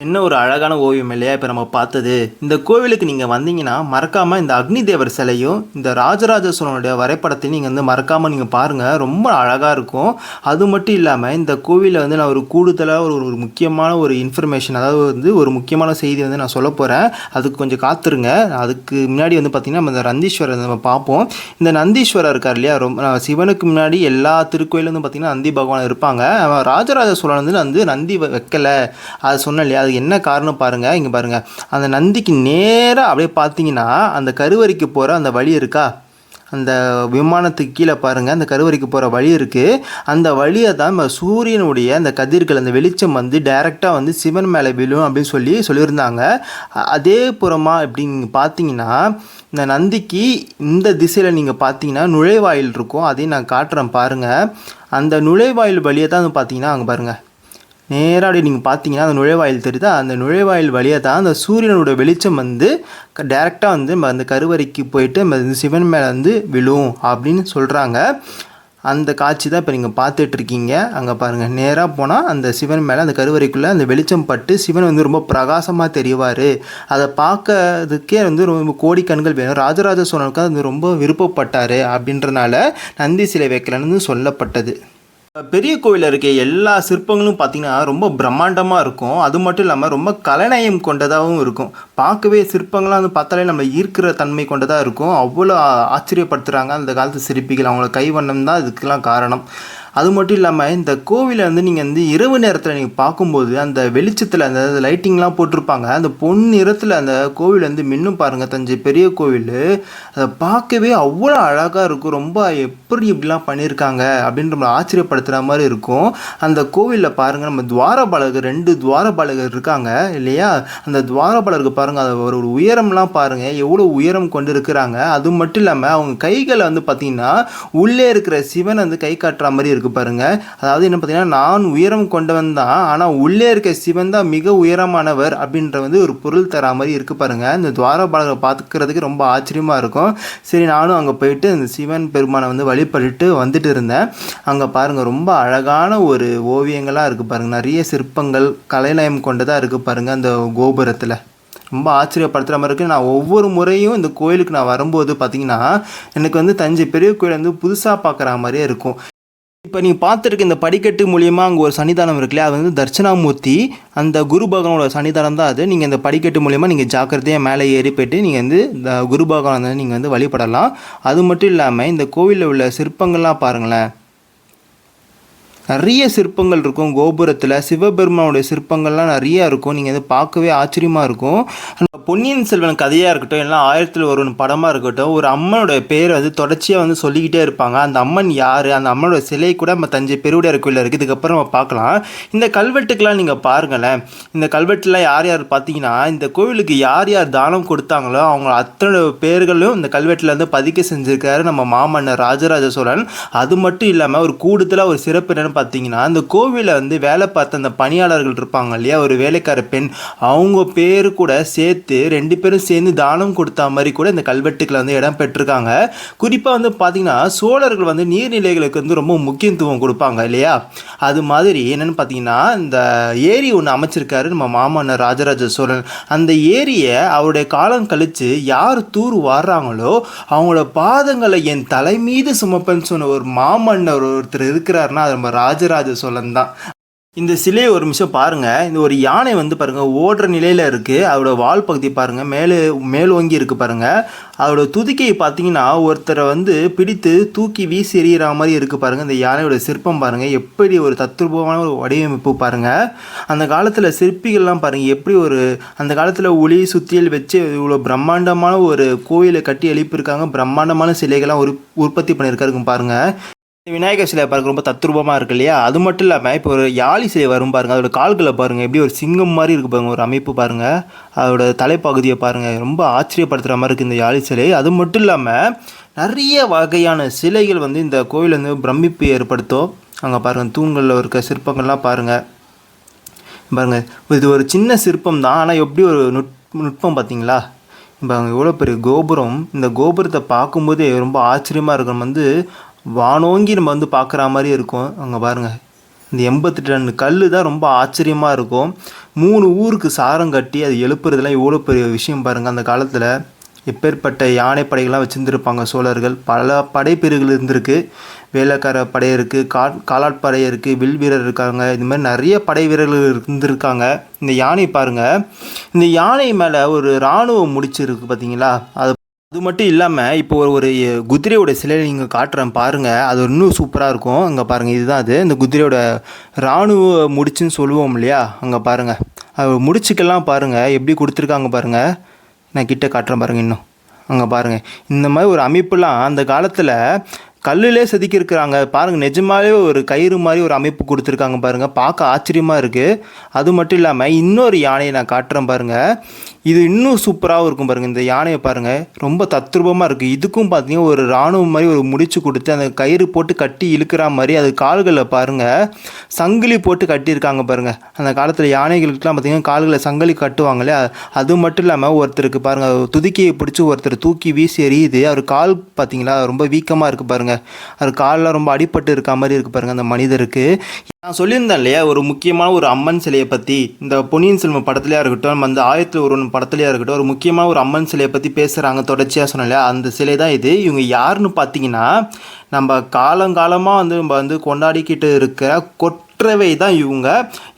என்ன ஒரு அழகான ஓவியம் இல்லையா? இப்போ நம்ம பார்த்தது. இந்த கோவிலுக்கு நீங்கள் வந்தீங்கன்னா மறக்காமல் இந்த அக்னி தேவர் சிலையும் இந்த ராஜராஜ சோழனுடைய வரைபடத்தையும் நீங்கள் வந்து மறக்காமல் நீங்கள் பாருங்கள் ரொம்ப அழகாக இருக்கும். அது மட்டும் இல்லாமல் இந்த கோவிலில் வந்து நான் ஒரு கூடுதலாக ஒரு ஒரு முக்கியமான ஒரு இன்ஃபர்மேஷன் அதாவது வந்து ஒரு முக்கியமான செய்தி வந்து நான் சொல்ல போகிறேன் அதுக்கு கொஞ்சம் காத்துருங்க. அதுக்கு முன்னாடி வந்து பார்த்திங்கன்னா நம்ம இந்த நந்தீஸ்வரர் நம்ம பார்ப்போம். இந்த நந்தீஸ்வரர் இருக்கார் இல்லையா? ரொம்ப சிவனுக்கு முன்னாடி எல்லா திருக்கோயிலும் வந்து பார்த்திங்கன்னா நந்தி பகவான் இருப்பாங்க. அவன் ராஜராஜ சோழன் வந்து வந்து நந்தி வைக்கலை வைக்கல. அது சொன்னேன் இல்லையா? அது என்ன காரணம் பாருங்கள் இங்கே பாருங்கள் அந்த நந்திக்கு நேராக அப்படியே பார்த்தீங்கன்னா அந்த கருவறைக்கு போகிற அந்த வழி இருக்கா? அந்த விமானத்துக்கு கீழே பாருங்கள் அந்த கருவறைக்கு போகிற வழி இருக்குது அந்த வழியை தான் நம்ம சூரியனுடைய அந்த கதிர்கள் அந்த வெளிச்சம் வந்து டைரெக்டாக வந்து சிவன் மேலே விழும் அப்படின்னு சொல்லி சொல்லியிருந்தாங்க. அதே புறமா இப்படின்னு பார்த்தீங்கன்னா இந்த நந்திக்கு இந்த திசையில் நீங்கள் பார்த்தீங்கன்னா நுழைவாயில் இருக்கும். அதையும் நான் காட்டுறேன் பாருங்கள் அந்த நுழைவாயில் வழியை தான் வந்து பார்த்தீங்கன்னா அங்கே பாருங்கள் நேராக அப்படி நீங்கள் பார்த்தீங்கன்னா அந்த நுழைவாயில் தெரியுதா? அந்த நுழைவாயில் வழியாக தான் அந்த சூரியனோட வெளிச்சம் வந்து டேரெக்டாக வந்து நம்ம அந்த கருவறைக்கு போயிட்டு நம்ம இந்த சிவன் மேலே வந்து விழும் அப்படின்னு சொல்கிறாங்க அந்த காட்சி தான் இப்போ நீங்கள் பார்த்துட்ருக்கீங்க அங்கே பாருங்கள் நேராக போனால் அந்த சிவன் மேலே அந்த கருவறைக்குள்ளே அந்த வெளிச்சம் பட்டு சிவன் வந்து ரொம்ப பிரகாசமாக தெரிவார். அதை பார்க்கறதுக்கே வந்து ரொம்ப கோடி கண்கள் வேணும். ராஜராஜ சோழனுக்கு அது ரொம்ப விருப்பப்பட்டார் அப்படின்றனால நந்தி சிலை வைக்கலன்னு சொல்லப்பட்டது. பெரிய கோயிலில் இருக்க எல்லா சிற்பங்களும் பார்த்தீங்கன்னா ரொம்ப பிரம்மாண்டமாக இருக்கும். அது மட்டும் இல்லாமல் ரொம்ப கலைநயம் கொண்டதாகவும் இருக்கும். பார்க்கவே சிற்பங்கள்லாம் வந்து பார்த்தாலே நம்ம ஈர்க்கிற தன்மை கொண்டதாக இருக்கும். அவ்வளோ ஆச்சரியப்படுத்துகிறாங்க அந்த காலத்து சிற்பிகள் அவங்களோட கைவண்ணம் தான் இதுக்கெல்லாம் காரணம். அது மட்டும் இல்லாமல் இந்த கோவிலை வந்து நீங்கள் வந்து இரவு நேரத்தில் நீங்கள் பார்க்கும்போது அந்த வெளிச்சத்தில் அந்த லைட்டிங்லாம் போட்டிருப்பாங்க. அந்த பொன் நிறத்தில் அந்த கோவில் வந்து மின்னும் பாருங்கள் தஞ்சை பெரிய கோவில். அதை பார்க்கவே அவ்வளோ அழகாக இருக்கும். ரொம்ப எப்படி இப்படிலாம் பண்ணியிருக்காங்க அப்படின்ற நம்ம ஆச்சரியப்படுத்துகிற மாதிரி இருக்கும். அந்த கோவிலில் பாருங்கள் நம்ம துவாரபாலகர் ரெண்டு துவாரபாலகர் இருக்காங்க இல்லையா? அந்த துவாரபாலருக்கு பாருங்கள் அதை ஒரு ஒரு உயரம்லாம் பாருங்கள் எவ்வளோ உயரம் கொண்டு இருக்கிறாங்க அது மட்டும் இல்லாமல் அவங்க கைகளை வந்து பார்த்திங்கன்னா உள்ளே இருக்கிற சிவன் வந்து கை காட்டுற மாதிரி இருக்குது பாருங்க. அதாவது என்ன பார்த்தீங்கன்னா நான் உயரம் கொண்டவன் தான் ஆனால் உள்ளே இருக்க சிவன் தான் மிக உயரமானவர் அப்படின்ற வந்து ஒரு பொருள் தர மாதிரி இருக்குது பாருங்க. இந்த துவாரபாலகரை பார்த்துக்கிறதுக்கு ரொம்ப ஆச்சரியமா இருக்கும். சரி நானும் அங்கே போயிட்டு இந்த சிவன் பெருமானை வந்து வழிபட்டுட்டு வந்துட்டு இருந்தேன். அங்கே பாருங்க ரொம்ப அழகான ஒரு ஓவியங்களாக இருக்குது பாருங்கள் நிறைய சிற்பங்கள் கலைநயம் கொண்டதாக இருக்குது பாருங்க அந்த கோபுரத்தில். ரொம்ப ஆச்சரியப்படுத்துகிற மாதிரி இருக்குது நான் ஒவ்வொரு முறையும் இந்த கோயிலுக்கு நான் வரும்போது பார்த்தீங்கன்னா எனக்கு வந்து தஞ்சை பெரிய கோயில் வந்து புதுசாக பார்க்குற மாதிரியே இருக்கும். இப்போ நீங்கள் பார்த்துருக்க இந்த படிக்கட்டு மூலியமாக அங்கே ஒரு சன்னிதானம் இருக்குல்ல அது வந்து தட்சிணாமூர்த்தி. அந்த குரு பகவானோட சன்னிதானம் தான் அது. நீங்கள் இந்த படிக்கட்டு மூலியமாக நீங்கள் ஜாக்கிரதையாக மேலே ஏறி போயிட்டு நீங்கள் வந்து இந்த குரு பகவானை நீங்கள் வந்து வழிபடலாம். அது மட்டும் இல்லாமல் இந்த கோவிலில் உள்ள சிற்பங்கள்லாம் பாருங்களேன். நிறைய சிற்பங்கள் இருக்கும் கோபுரத்தில். சிவபெருமானுடைய சிற்பங்கள்லாம் நிறையா இருக்கும். நீங்கள் வந்து பார்க்கவே ஆச்சரியமாக இருக்கும். பொன்னியின் செல்வன் கதையாக இருக்கட்டும் எல்லாம் ஆயிரத்தில் ஒரு படமாக இருக்கட்டும் ஒரு அம்மனோட பேர் வந்து தொடர்ச்சியாக வந்து சொல்லிக்கிட்டே இருப்பாங்க. அந்த அம்மன் யார்? அந்த அம்மனோட சிலை கூட நம்ம தஞ்சை பெருவுடையார் கோயிலில் இருக்குது. இதுக்கப்புறம் நம்ம பார்க்கலாம். இந்த கல்வெட்டுக்கெல்லாம் நீங்கள் பாருங்களேன். இந்த கல்வெட்டுலாம் யார் யார் பார்த்தீங்கன்னா இந்த கோவிலுக்கு யார் யார் தானம் கொடுத்தாங்களோ அவங்க அத்தனை பேர்களும் இந்த கல்வெட்டில் வந்து பதிக்க செஞ்சுருக்காரு நம்ம மாமன்னர் ராஜராஜ சோழன். அது மட்டும் இல்லாமல் ஒரு கூடுதலாக ஒரு சிறப்பு என்னென்னு பார்த்தீங்கன்னா அந்த கோவிலில் வந்து வேலை பார்த்த அந்த பணியாளர்கள் இருப்பாங்க இல்லையா? ஒரு வேலைக்கார பெண். அவங்க பேர் கூட சேர்த்து ரெண்டு பேரும் சேர்ந்து தானம் கொடுத்த மாதிரி கூட இந்த கல்வெட்டுக்களை வந்து இடம் பெற்றிருக்காங்க. குறிப்பாக வந்து பார்த்தீங்கன்னா சோழர்கள் வந்து நீர்நிலைகளுக்கு வந்து ரொம்ப முக்கியத்துவம் கொடுப்பாங்க இல்லையா? அது மாதிரி என்னன்னு பார்த்தீங்கன்னா இந்த ஏரி ஒன்று அமைச்சிருக்காரு நம்ம மாமன்னர் ராஜராஜ சோழன். அந்த ஏரியை அவருடைய காலம் கழித்து யார் தூர் வாடுறாங்களோ அவங்களோட பாதங்களை என் தலை மீது சுமப்பேன்னு சொன்ன ஒரு மாமன்னர் ஒருத்தர் இருக்கிறாருன்னா அது நம்ம ராஜராஜ சோழன் தான். இந்த சிலையை ஒரு நிமிஷம் பாருங்கள் இந்த ஒரு யானை வந்து பாருங்கள் ஓடுற நிலையில் இருக்குது அதோட வால் பகுதி பாருங்கள் மேலே மேல் ஓங்கி இருக்கு பாருங்கள் அதோட துதிக்கையை பார்த்தீங்கன்னா ஒருத்தரை வந்து பிடித்து தூக்கி வீசி எறிகிற மாதிரி இருக்குது பாருங்கள் இந்த யானையோட சிற்பம் பாருங்கள் எப்படி ஒரு தத்ரூபமான ஒரு வடிவமைப்பு பாருங்க. அந்த காலத்தில் சிற்பிகள்லாம் பாருங்கள் எப்படி ஒரு அந்த காலத்தில் ஒளி சுத்தியல் வச்சு இவ்வளோ பிரம்மாண்டமான ஒரு கோயிலை கட்டி எழுப்பியிருக்காங்க. பிரம்மாண்டமான சிலைகள்லாம் ஒரு உற்பத்தி பண்ணியிருக்காருங்க பாருங்கள் இந்த விநாயகர் சிலை பார்க்க ரொம்ப தத்ரூபமாக இருக்கு இல்லையா? அது மட்டும் இல்லாமல் இப்போ ஒரு யாழி சிலை வரும் பாருங்கள் அதோட கால்களை பாருங்கள் எப்படி ஒரு சிங்கம் மாதிரி இருக்குது பாருங்கள் ஒரு அமைப்பு பாருங்கள் அதோட தலைப்பகுதியை பாருங்கள் ரொம்ப ஆச்சரியப்படுத்துகிற மாதிரி இருக்குது இந்த யாழி சிலை. அது மட்டும் இல்லாமல் நிறைய வகையான சிலைகள் வந்து இந்த கோவில் வந்து பிரமிப்பு ஏற்படுத்தும். அங்கே பாருங்கள் தூண்களில் இருக்க சிற்பங்கள்லாம் பாருங்கள் பாருங்கள் இது ஒரு சின்ன சிற்பம் தான் ஆனால் எப்படி ஒரு நுட் நுட்பம் பார்த்தீங்களா? பாருங்க எவ்வளோ பெரிய கோபுரம். இந்த கோபுரத்தை பார்க்கும்போதே ரொம்ப ஆச்சரியமாக இருக்கும். வந்து வானோங்கி நம்ம வந்து பார்க்குற மாதிரி இருக்கும். அங்கே பாருங்கள் இந்த எண்பத்தெட்டு டன் கல் தான் ரொம்ப ஆச்சரியமாக இருக்கும். மூணு ஊருக்கு சாரம் கட்டி அது எழுப்புறதுலாம் எவ்வளோ பெரிய விஷயம் பாருங்கள் அந்த காலத்தில் எப்பேற்பட்ட யானை படைகள்லாம் வச்சுருந்துருப்பாங்க சோழர்கள். பல படைப்பிரிவுகள் இருந்திருக்கு. வேலைக்கார படை இருக்குது கா காலாட்படை இருக்குது வில் வீரர் இருக்காங்க. இந்த மாதிரி நிறைய படை வீரர்கள் இருந்திருக்காங்க. இந்த யானை பாருங்கள் இந்த யானை மேலே ஒரு இராணுவம் முடிச்சிருக்கு பார்த்தீங்களா அது அது மட்டும் இல்லாமல் இப்போ ஒரு ஒரு குதிரையோட சிலையை நீங்கள் காட்டுறேன் பாருங்கள் அது இன்னும் சூப்பராக இருக்கும். அங்கே பாருங்கள் இதுதான் அது. இந்த குதிரையோட இராணுவ முடிச்சுன்னு சொல்லுவோம் இல்லையா? அங்கே பாருங்கள் அது முடிச்சுக்கெல்லாம் பாருங்கள் எப்படி கொடுத்துருக்காங்க பாருங்கள் நான் கிட்டே காட்டுறேன் பாருங்கள் இன்னும். அங்கே பாருங்கள் இந்த மாதிரி ஒரு அமைப்புலாம் அந்த காலத்தில் கல்லுலே செதுக்கியிருக்கிறாங்க. பாருங்கள் நிஜமாலே ஒரு கயிறு மாதிரி ஒரு அமைப்பு கொடுத்துருக்காங்க பாருங்கள் பார்க்க ஆச்சரியமாக இருக்குது அது மட்டும் இல்லாமல் இன்னொரு யானையை நான் காட்டுறேன் பாருங்கள் இது இன்னும் சூப்பராகவும் இருக்கும் பாருங்கள் இந்த யானையை பாருங்கள் ரொம்ப தத்ரூபமாக இருக்குது இதுக்கும் பார்த்தீங்கன்னா ஒரு இராணுவம் மாதிரி ஒரு முடிச்சு கொடுத்து அந்த கயிறு போட்டு கட்டி இழுக்கிற மாதிரி அது கால்களில் பாருங்கள் சங்கிலி போட்டு கட்டியிருக்காங்க பாருங்கள் அந்த காலத்தில் யானைகளுக்கெல்லாம் பார்த்தீங்கன்னா கால்களில் சங்கிலி கட்டுவாங்க இல்லையா அது மட்டும் இல்லாமல் ஒருத்தருக்கு பாருங்கள் துதிக்கையை பிடிச்சி ஒருத்தர் தூக்கி வீசி எறியுது. அவர் கால் பார்த்தீங்களா ரொம்ப வீக்கமாக இருக்குது பாருங்கள் அவர் காலில் ரொம்ப அடிபட்டு இருக்க மாதிரி இருக்குது பாருங்கள் அந்த மனிதருக்கு. நான் சொல்லியிருந்தேன் இல்லையா ஒரு முக்கியமான ஒரு அம்மன் சிலையை பற்றி இந்த பொன்னியின் செல்வன் படத்துலையா இருக்கட்டும் நம்ம அந்த ஆயிரத்தில் ஒரு படத்துலையா இருக்கட்டும் ஒரு முக்கியமான ஒரு அம்மன் சிலையை பற்றி பேசுகிறாங்க தொடர்ச்சியாக சொன்னேன் இல்லையா. அந்த சிலை தான் இது. இவங்க யாருன்னு பார்த்தீங்கன்னா நம்ம காலங்காலமாக வந்து நம்ம வந்து கொண்டாடிக்கிட்டு இருக்கிற கொட் கொற்றவை தான் இவங்க.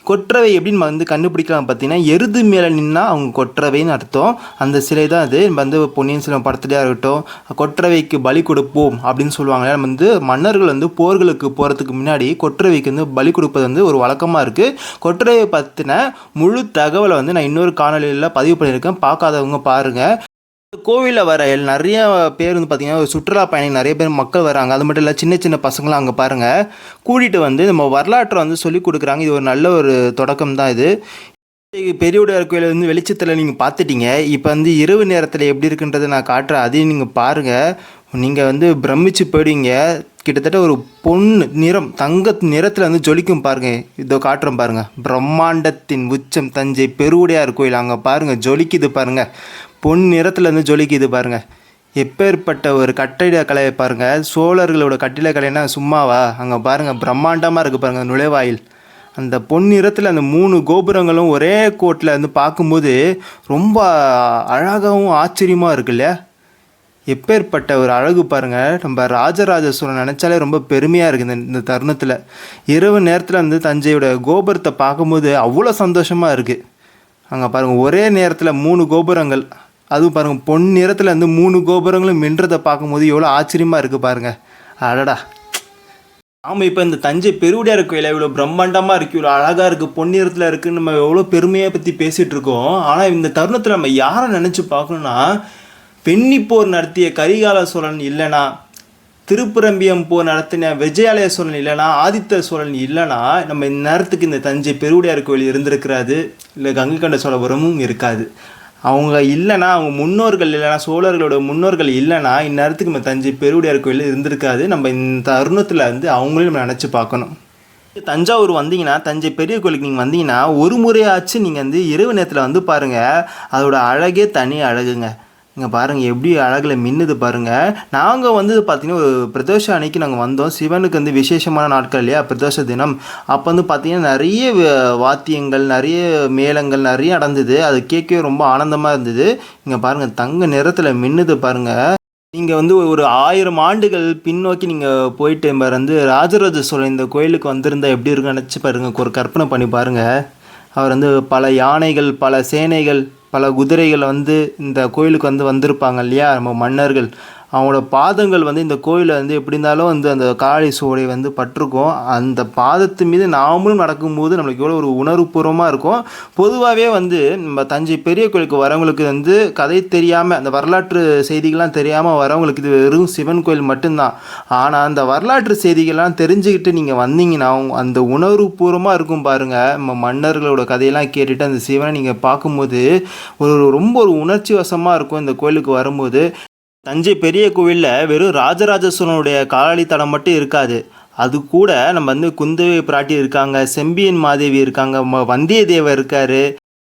கொற்றவை எப்படின்னு வந்து கண்டுபிடிக்கலாம் பார்த்தீங்கன்னா எருது மேலே நின்னா அவங்க கொற்றவைன்னு அர்த்தம். அந்த சிலை தான் அது. நம்ம வந்து பொன்னியின் செல்வன் படத்துலையாக இருக்கட்டும் கொற்றவைக்கு பலி கொடுப்போம் அப்படின்னு சொல்லுவாங்க நம்ம வந்து மன்னர்கள் வந்து போர்களுக்கு போகிறதுக்கு முன்னாடி கொற்றவைக்கு வந்து பலி கொடுப்பது வந்து ஒரு வழக்கமாக இருக்குது கொற்றவை பற்றின முழு தகவலை வந்து நான் இன்னொரு காணொலியில் பதிவு பண்ணியிருக்கேன். பார்க்காதவங்க பாருங்கள் கோவிலில் வர எல் நிறைய பேர் வந்து பார்த்திங்கன்னா சுற்றுலா பயணிகள் நிறைய பேர் மக்கள் வராங்க. அது மட்டும் இல்லை சின்ன சின்ன பசங்களாம் அங்கே பாருங்கள் கூட்டிகிட்டு வந்து நம்ம வரலாற்றை வந்து சொல்லிக் கொடுக்குறாங்க. இது ஒரு நல்ல ஒரு தொடக்கம் தான் இது. பெரியவுடையார் கோயில் வந்து வெளிச்சத்தில் நீங்கள் பார்த்துட்டீங்க. இப்போ வந்து இரவு நேரத்தில் எப்படி இருக்குன்றதை நான் காட்டுறேன். அதையும் நீங்கள் பாருங்கள் நீங்கள் வந்து பிரமிச்சு போயிடுவீங்க. கிட்டத்தட்ட ஒரு பொண்ணு நிறம் தங்க நிறத்தில் வந்து ஜொலிக்கும் பாருங்கள் இதோ காட்டுறோம் பாருங்கள் பிரம்மாண்டத்தின் உச்சம் தஞ்சை பெருவுடையார் கோயில். அங்கே பாருங்கள் ஜொலிக்குது பாருங்கள் பொன் நிறத்தில் இருந்து ஜொலிக்குது பாருங்கள் எப்பேற்பட்ட ஒரு கட்டிட கலையை பாருங்கள் சோழர்களோட கட்டிடக்கலைன்னா சும்மாவா? அங்கே பாருங்கள் பிரம்மாண்டமாக இருக்குது பாருங்கள் நுழைவாயில். அந்த பொன்னிறத்தில் அந்த மூணு கோபுரங்களும் ஒரே கோட்டில் வந்து பார்க்கும்போது ரொம்ப அழகாகவும் ஆச்சரியமாக இருக்கு இல்லையா? எப்பேற்பட்ட ஒரு அழகு பாருங்கள் நம்ம ராஜராஜ சோழன் நினச்சாலே ரொம்ப பெருமையாக இருக்குது இந்த இந்த தருணத்தில். இரவு நேரத்தில் வந்து தஞ்சையோட கோபுரத்தை பார்க்கும்போது அவ்வளோ சந்தோஷமாக இருக்குது அங்கே பாருங்கள் ஒரே நேரத்தில் மூணு கோபுரங்கள். அதுவும் பாருங்கள் பொன் நிறத்தில் வந்து மூணு கோபுரங்களும் மின்றதை பார்க்கும்போது எவ்வளோ ஆச்சரியமாக இருக்குது பாருங்கள் அடடா. ஆமாம் இப்போ இந்த தஞ்சை பெருவுடையார் கோயில் இவ்வளோ பிரம்மாண்டமாக இருக்குது இவ்வளோ அழகாக இருக்குது பொன்னிறத்தில் இருக்குதுன்னு நம்ம எவ்வளோ பெருமையை பற்றி பேசிகிட்டு இருக்கோம். ஆனால் இந்த தருணத்தில் நம்ம யாரை நினச்சி பார்க்கணுன்னா பெண்ணிப்போர் நடத்திய கரிகால சோழன் இல்லைனா திருப்புரம்பியம் போர் நடத்தின விஜயாலய சோழன் இல்லைனா ஆதித்த சோழன் இல்லைனா நம்ம இந்த நேரத்துக்கு இந்த தஞ்சை பெருவுடையார் கோயில் இருந்திருக்கிறாது இல்லை கங்கை கண்ட சோழபுரமும் இருக்காது. அவங்க இல்லைனா அவங்க முன்னோர்கள் இல்லைனா சோழர்களோட முன்னோர்கள் இல்லைனா இந்நேரத்துக்கு நம்ம தஞ்சை பெருவுடையார் கோயில் இருந்திருக்காது. நம்ம இந்த தருணத்தில் வந்து அவங்களையும் நம்ம நினச்சி பார்க்கணும். தஞ்சாவூர் வந்தீங்கன்னா தஞ்சை பெரிய கோயிலுக்கு நீங்கள் வந்தீங்கன்னா ஒரு முறையாச்சும் நீங்கள் வந்து இரவு நேரத்தில் வந்து பாருங்கள் அதோட அழகே தனி அழகுங்க. இங்கே பாருங்கள் எப்படி அழகில் மின்னுது பாருங்கள் நாங்கள் வந்து பார்த்தீங்கன்னா ஒரு பிரதோஷ அன்னைக்கு நாங்கள் வந்தோம். சிவனுக்கு வந்து விசேஷமான நாட்கள் இல்லையா? பிரதோஷ தினம். அப்போ வந்து பார்த்திங்கன்னா நிறைய வாத்தியங்கள் நிறைய மேளங்கள் நிறைய நடந்தது. அது கேட்கவே ரொம்ப ஆனந்தமாக இருந்தது. இங்கே பாருங்கள் தங்க நிறத்தில் மின்னுது பாருங்கள் நீங்கள் வந்து ஒரு ஆயிரம் ஆண்டுகள் பின்னோக்கி நீங்கள் போயிட்டு வந்து ராஜராஜ சோழன் இந்த கோயிலுக்கு வந்திருந்தா எப்படி இருக்குன்னு நினச்சி பாருங்க. ஒரு கற்பனை பண்ணி பாருங்கள் அவர் வந்து பல யானைகள் பல சேனைகள் பல குதிரைகள் வந்து இந்த கோயிலுக்கு வந்து வந்திருப்பாங்க இல்லையா? நம்ம மன்னர்கள். அவங்களோட பாதங்கள் வந்து இந்த கோயிலில் வந்து எப்படி இருந்தாலும் வந்து அந்த காளி சுவடை வந்து பட்டிருக்கும். அந்த பாதத்து மீது நாமளும் நடக்கும்போது நம்மளுக்கு எவ்வளோ ஒரு உணர்வுபூர்வமாக இருக்கும். பொதுவாகவே வந்து நம்ம தஞ்சை பெரிய கோயிலுக்கு வரவங்களுக்கு வந்து கதை தெரியாமல் அந்த வரலாற்று செய்திகள்லாம் தெரியாமல் வரவங்களுக்கு இது வெறும் சிவன் கோயில் மட்டும்தான். ஆனால் அந்த வரலாற்று செய்திகள்லாம் தெரிஞ்சுக்கிட்டு நீங்கள் வந்தீங்கன்னா அந்த உணர்வுபூர்வமாக இருக்கும் பாருங்கள் நம்ம மன்னர்களோட கதையெல்லாம் கேட்டுட்டு அந்த சிவனை நீங்கள் பார்க்கும்போது ஒரு ரொம்ப ஒரு உணர்ச்சி வசமாக இருக்கும் இந்த கோயிலுக்கு வரும்போது. தஞ்சை பெரிய கோவிலில் வெறும் ராஜராஜ சோழனுடைய தடம் மட்டும் இருக்காது. அது கூட நம்ம வந்து குந்தவை பிராட்டி இருக்காங்க செம்பியன் மாதேவி இருக்காங்க வந்தியத்தேவர் இருக்காரு.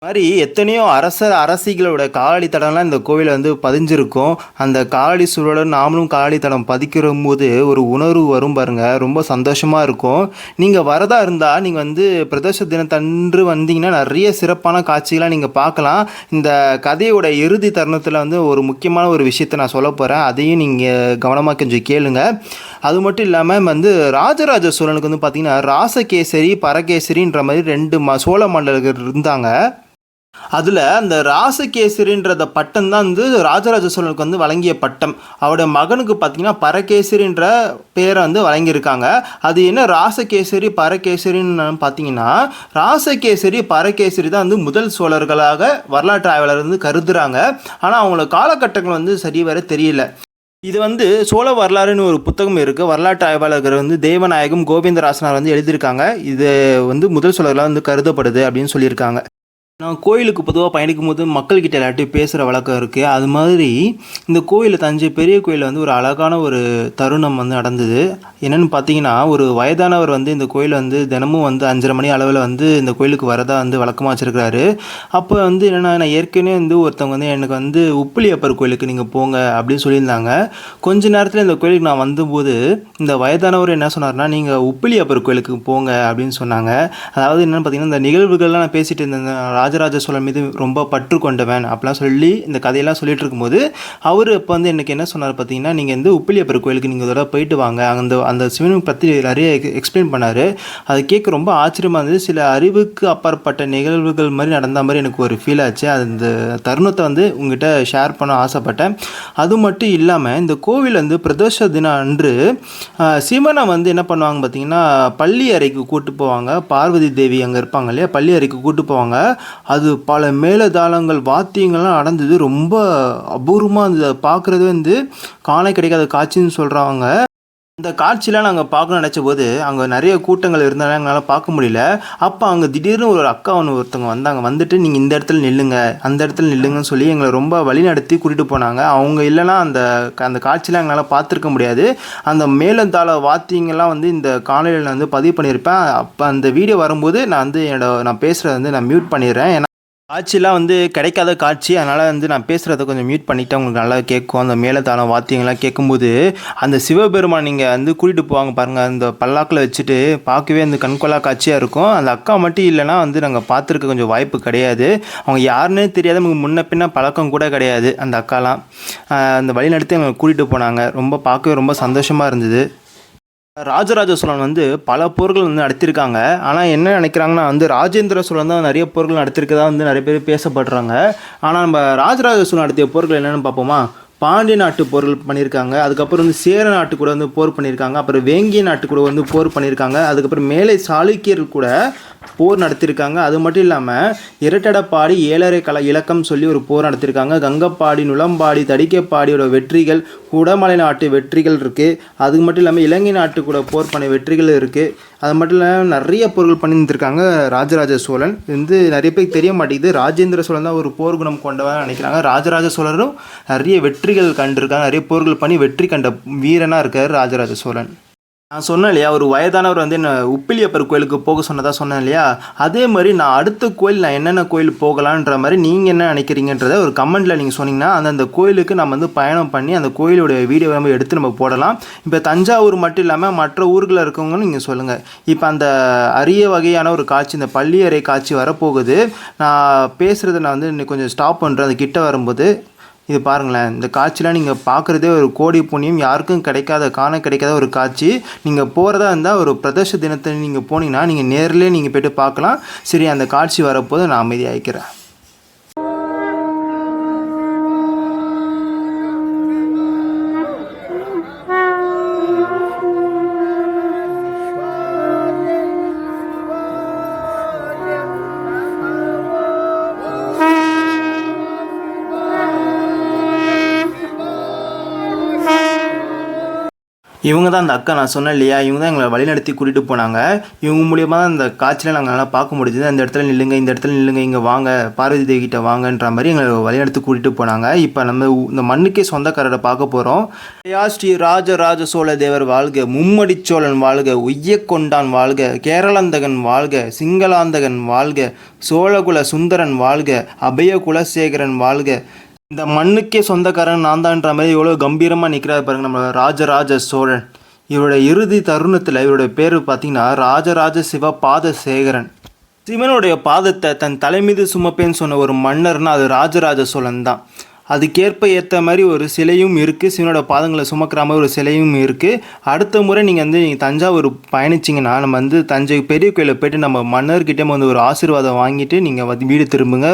மாதிரி எத்தனையோ அரசர் அரசிகளோட காலடி தடம்லாம் இந்த கோவிலில் வந்து பதிஞ்சிருக்கும். அந்த காலடி சூழலோட நாமளும் காலடி தடம் பதிக்கிற போது ஒரு உணர்வு வரும் பாருங்க. ரொம்ப சந்தோஷமாக இருக்கும். நீங்கள் வரதா இருந்தால் நீங்கள் வந்து பிரதோஷ தினத்தன்று வந்தீங்கன்னா நிறைய சிறப்பான காட்சிகளாக நீங்கள் பார்க்கலாம். இந்த கதையோட இறுதி தருணத்தில் வந்து ஒரு முக்கியமான ஒரு விஷயத்தை நான் சொல்ல போகிறேன் அதையும் நீங்கள் கவனமாக கொஞ்சம் கேளுங்க. அது மட்டும் இல்லாமல் வந்து ராஜராஜ சோழனுக்கு வந்து பார்த்தீங்கன்னா ராசகேசரி பரகேசரின்ற மாதிரி ரெண்டு ம சோழ மண்டலர்கள் இருந்தாங்க. அதில் அந்த ராசகேசரின்றத பட்டம் தான் வந்து ராஜராஜ சோழனுக்கு வந்து வழங்கிய பட்டம். அவருடைய மகனுக்கு பார்த்தீங்கன்னா பரகேசரின்ற பேரை வந்து வழங்கியிருக்காங்க. அது என்ன ராசகேசரி பரகேசரின்னு பார்த்தீங்கன்னா ராசகேசரி பரகேசரி தான் வந்து முதல் சோழர்களாக வரலாற்று ஆய்வாளர் வந்து கருதுறாங்க. ஆனால் அவங்களோட காலகட்டங்கள் வந்து சரி வர தெரியல. இது வந்து சோழ வரலாறுன்னு ஒரு புத்தகம் இருக்குது வரலாற்று ஆய்வாளர்கள் வந்து தேவநாயகம் கோவிந்தராசனார் வந்து எழுதியிருக்காங்க. இது வந்து முதல் சோழர்களாக வந்து கருதப்படுது அப்படின்னு சொல்லியிருக்காங்க. நான் கோயிலுக்கு பொதுவாக பயணிக்கும் போது மக்கள்கிட்ட எல்லாட்டையும் பேசுகிற வழக்கம் இருக்குது அது மாதிரி இந்த கோயிலில் தஞ்சை பெரிய கோயிலில் வந்து ஒரு அழகான ஒரு தருணம் வந்து நடந்தது. என்னென்னு பார்த்தீங்கன்னா ஒரு வயதானவர் வந்து இந்த கோயில் வந்து தினமும் வந்து அஞ்சரை மணி அளவில் வந்து இந்த கோயிலுக்கு வரதா வந்து வழக்கமாக வச்சுருக்கிறாரு. அப்போ வந்து என்னென்னா நான் ஏற்கனவே வந்து ஒருத்தவங்க வந்து எனக்கு வந்து உப்பிலியப்பர் கோயிலுக்கு நீங்கள் போங்க அப்படின்னு சொல்லியிருந்தாங்க. கொஞ்ச நேரத்தில் இந்த கோயிலுக்கு நான் வந்தபோது இந்த வயதானவர் என்ன சொன்னார்னா நீங்கள் உப்பிலியப்பர் கோயிலுக்கு போங்க அப்படின்னு சொன்னாங்க. அதாவது என்னென்னு பார்த்தீங்கன்னா இந்த நிகழ்வுகள்லாம் நான் பேசிட்டு இருந்தேன். ராஜராஜ சோழன் மீது ரொம்ப பற்று கொண்டவன் அப்படிலாம் சொல்லி இந்த கதையெல்லாம் சொல்லிட்டு இருக்கும்போது அவர் இப்போ வந்து எனக்கு என்ன சொன்னார் பார்த்தீங்கன்னா நீங்கள் வந்து உப்பிலியப்பர் கோயிலுக்கு நீங்கள் இதோட போயிட்டு வாங்க. அந்த அந்த சிவனை பற்றி நிறைய எக்ஸ்பிளைன் பண்ணார். அதை கேட்க ரொம்ப ஆச்சரியமாக இருந்தது. சில அறிவுக்கு அப்பாற்பட்ட நிகழ்வுகள் மாதிரி நடந்த மாதிரி எனக்கு ஒரு ஃபீல் ஆச்சு. அந்த தருணத்தை வந்து உங்ககிட்ட ஷேர் பண்ண ஆசைப்பட்டேன். அது மட்டும் இல்லாமல் இந்த கோவில் வந்து பிரதோஷ தினம் அன்று சிவனை வந்து என்ன பண்ணுவாங்க பார்த்தீங்கன்னா பள்ளி அறைக்கு கூட்டு போவாங்க. பார்வதி தேவி அங்கே இருப்பாங்க இல்லையா? பள்ளி அறைக்கு கூட்டு போவாங்க. அது பல மேலதாளங்கள் வாத்தியங்கள்லாம் நடந்தது ரொம்ப அபூர்வமாக இருந்தது. அதை பார்க்குறது வந்து காண கிடைக்காத காட்சின்னு சொல்கிறாங்க இந்த காட்சியெலாம் நாங்கள் பார்க்கணும்னு நினச்ச போது அங்கே நிறைய கூட்டங்கள் இருந்தாலும் எங்களால் பார்க்க முடியல. அப்போ அங்கே திடீர்னு ஒரு அக்கா ஒன்று ஒருத்தவங்க வந்தாங்க. வந்துட்டு நீங்கள் இந்த இடத்துல நில்லுங்க. அந்த இடத்துல நில்லுங்கன்னு சொல்லி எங்களை ரொம்ப வழி நடத்தி கூட்டிகிட்டு போனாங்க. அவங்க இல்லைனா அந்த அந்த காட்சியெலாம் எங்களால் பார்த்துருக்க முடியாது. அந்த மேலந்தாள வாத்தியங்கள்லாம் வந்து இந்த காணொலியில் நான் வந்து பதிவு பண்ணியிருப்பேன். அப்போ அந்த வீடியோ வரும்போது நான் வந்து என்னோட நான் பேசுகிறத வந்து நான் மியூட் பண்ணிடுறேன். ஏன்னா காட்சிலாம் வந்து கிடைக்காத காட்சி. அதனால் வந்து நான் பேசுகிறத கொஞ்சம் மியூட் பண்ணிவிட்டு உங்களுக்கு நல்லா கேட்கும். அந்த மேலத்தாளம் வாத்தியங்கள்லாம் கேட்கும்போது அந்த சிவபெருமான் நீங்கள் வந்து கூட்டிகிட்டு போவாங்க பாருங்கள் அந்த பல்லாக்கில் வச்சுட்டு பார்க்கவே அந்த கண்கொள்ளா காட்சியாக இருக்கும். அந்த அக்கா மட்டும் இல்லைன்னா வந்து நாங்கள் பார்த்துருக்க கொஞ்சம் வாய்ப்பு கிடையாது. அவங்க யாருன்னே தெரியாத நமக்கு முன்ன பின்ன பழக்கம் கூட கிடையாது அந்த அக்காலாம். அந்த வழி நடத்தி எங்களை கூட்டிகிட்டு போனாங்க. ரொம்ப பார்க்கவே ரொம்ப சந்தோஷமாக இருந்தது. ராஜராஜ சோழன் வந்து பல போர்கள் வந்து நடத்தியிருக்காங்க ஆனால் என்ன நினைக்கிறாங்கன்னா வந்து ராஜேந்திர சோழன் தான் நிறைய போர்கள் நடத்திருக்கதா வந்து நிறைய பேர் பேசப்படுறாங்க. ஆனால் நம்ம ராஜராஜ சோழன் நடத்திய போர்கள் என்னென்னு பார்ப்போமா? பாண்டிய நாட்டு போர்கள் பண்ணியிருக்காங்க. அதுக்கப்புறம் வந்து சேர நாட்டு கூட வந்து போர் பண்ணியிருக்காங்க. அப்புறம் வேங்கிய நாட்டு கூட வந்து போர் பண்ணியிருக்காங்க. அதுக்கப்புறம் மேலை சாளுக்கியர் கூட போர் நடத்தியிருக்காங்க அது மட்டும் இல்லாமல் இரட்டடப்பாடி ஏழரை கல இலக்கம் சொல்லி ஒரு போர் நடத்தியிருக்காங்க கங்கப்பாடி நுளம்பாடி தடிக்கைப்பாடியோட வெற்றிகள் குடமலை நாட்டு வெற்றிகள் இருக்குது அது மட்டும் இல்லாமல் இலங்கை நாட்டு கூட போர் பண்ண வெற்றிகள் இருக்குது அது மட்டும் இல்லாமல் நிறைய போர்கள் பண்ணியிருந்திருக்காங்க ராஜராஜ சோழன். இது வந்து நிறைய பேருக்கு தெரிய மாட்டேங்குது. ராஜேந்திர சோழன் தான் ஒரு போர் குணம் கொண்டவன் நினைக்கிறாங்க. ராஜராஜ சோழரும் நிறைய வெற்றிகள் கண்டிருக்காங்க. நிறைய போர்கள் பண்ணி வெற்றி கண்ட வீரனாக இருக்கார் ராஜராஜ சோழன். நான் சொன்னேன் இல்லையா ஒரு வயதானவர் வந்து என்ன உப்பிலியப்பர் கோயிலுக்கு போக சொன்னதாக சொன்னேன் இல்லையா? அதே மாதிரி நான் அடுத்த கோயில் நான் என்னென்ன கோயில் போகலான்ற மாதிரி நீங்கள் என்ன நினைக்கிறீங்கன்றத ஒரு கமெண்ட்டில் நீங்கள் சொன்னீங்கன்னா அந்தந்த கோயிலுக்கு நம்ம வந்து பயணம் பண்ணி அந்த கோயிலுடைய வீடியோ நம்ம எடுத்து நம்ம போடலாம். இப்போ தஞ்சாவூர் மட்டும் இல்லாமல் மற்ற ஊர்களில் இருக்கவங்களும் நீங்கள் சொல்லுங்கள் இப்போ அந்த அரிய வகையான ஒரு காட்சி இந்த பள்ளியறை காட்சி வரப்போகுது. நான் பேசுகிறத நான் வந்து இன்னைக்கு கொஞ்சம் ஸ்டாப் பண்ணுறேன் அது கிட்ட வரும்போது இது பாருங்களேன் இந்த காட்சிலாம் நீங்கள் பார்க்குறதே ஒரு கோடி புண்ணியம் யாருக்கும் கிடைக்காத காண கிடைக்காத ஒரு காட்சி. நீங்கள் போகிறதா இருந்தால் ஒரு பிரதோஷ தினத்தை நீங்கள் போனீங்கன்னா நீங்கள் நேரிலே நீங்கள் போய்ட்டு பார்க்கலாம். சரி அந்த காட்சி வரப்போது நான் அமைதியாகிக்கிறேன் இவங்க தான் அந்த அக்கா நான் சொன்னேன் இல்லையா இவங்க தான் எங்களை வழிநடத்தி கூட்டிகிட்டு போனாங்க. இவங்க மூலியமாக தான் அந்த காட்சியில் நாங்கள் நல்லா பார்க்க முடிஞ்சுது. அந்த இடத்துல நில்லுங்க இந்த இடத்துல நில்லுங்க இங்கே வாங்க பார்வதி தேவி கிட்ட வாங்கன்ற மாதிரி எங்களை வழிநடத்தி கூட்டிகிட்டு போனாங்க. இப்போ நம்ம இந்த மண்ணுக்கே சொந்தக்காரரை பார்க்க போகிறோம் ஸ்ரீ ராஜராஜ சோழ தேவர் வாழ்க மும்மடி சோழன் வாழ்க உய்யக்கொண்டான் வாழ்க கேரளாந்தகன் வாழ்க சிங்களாந்தகன் வாழ்க சோழகுல சுந்தரன் வாழ்க அபய குலசேகரன் வாழ்க இந்த மண்ணுக்கே சொந்தக்காரன் நான் தான்ற மாதிரி எவ்வளோ கம்பீரமாக நிற்கிறாரு பாருங்க நம்ம ராஜராஜ சோழன். இவரோட இறுதி தருணத்தில் இவருடைய பேர் பார்த்தீங்கன்னா ராஜராஜ சிவ பாத சேகரன் சிவனுடைய பாதத்தை தன் தலைமீது சுமப்பேன்னு சொன்ன ஒரு மன்னர்னா அது ராஜராஜ சோழன் தான். அதுக்கேற்ப ஏற்ற மாதிரி ஒரு சிலையும் இருக்குது சிவனோட பாதங்களை சுமக்கிற மாதிரி ஒரு சிலையும் இருக்குது அடுத்த முறை நீங்கள் வந்து நீங்கள் தஞ்சாவூர் பயணிச்சிங்கன்னா நம்ம வந்து தஞ்சை பெரிய கோயிலில் போய்ட்டு நம்ம மன்னர்கிட்டே வந்து ஒரு ஆசீர்வாதம் வாங்கிட்டு நீங்கள் வந்து வீடு திரும்புங்க.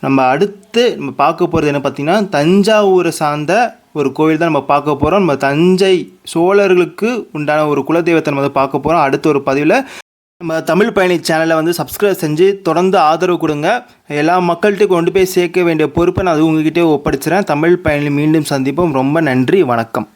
நம்ம அடுத்து நம்ம பார்க்க போகிறது என்ன பார்த்தீங்கன்னா தஞ்சாவூரை சார்ந்த ஒரு கோவில் தான் நம்ம பார்க்க போகிறோம் நம்ம தஞ்சை சோழர்களுக்கு உண்டான ஒரு குலதெய்வத்தை நம்ம வந்து பார்க்க போகிறோம் அடுத்த ஒரு பதிவில் நம்ம தமிழ் பயணி சேனலை வந்து சப்ஸ்கிரைப் செஞ்சு தொடர்ந்து ஆதரவு கொடுங்க. எல்லா மக்கள்கிட்ட கொண்டு போய் சேர்க்க வேண்டிய பொறுப்பை நான் அது உங்ககிட்டே ஒப்படைச்சிறேன். தமிழ் பயணி மீண்டும் சந்திப்போம். ரொம்ப நன்றி. வணக்கம்.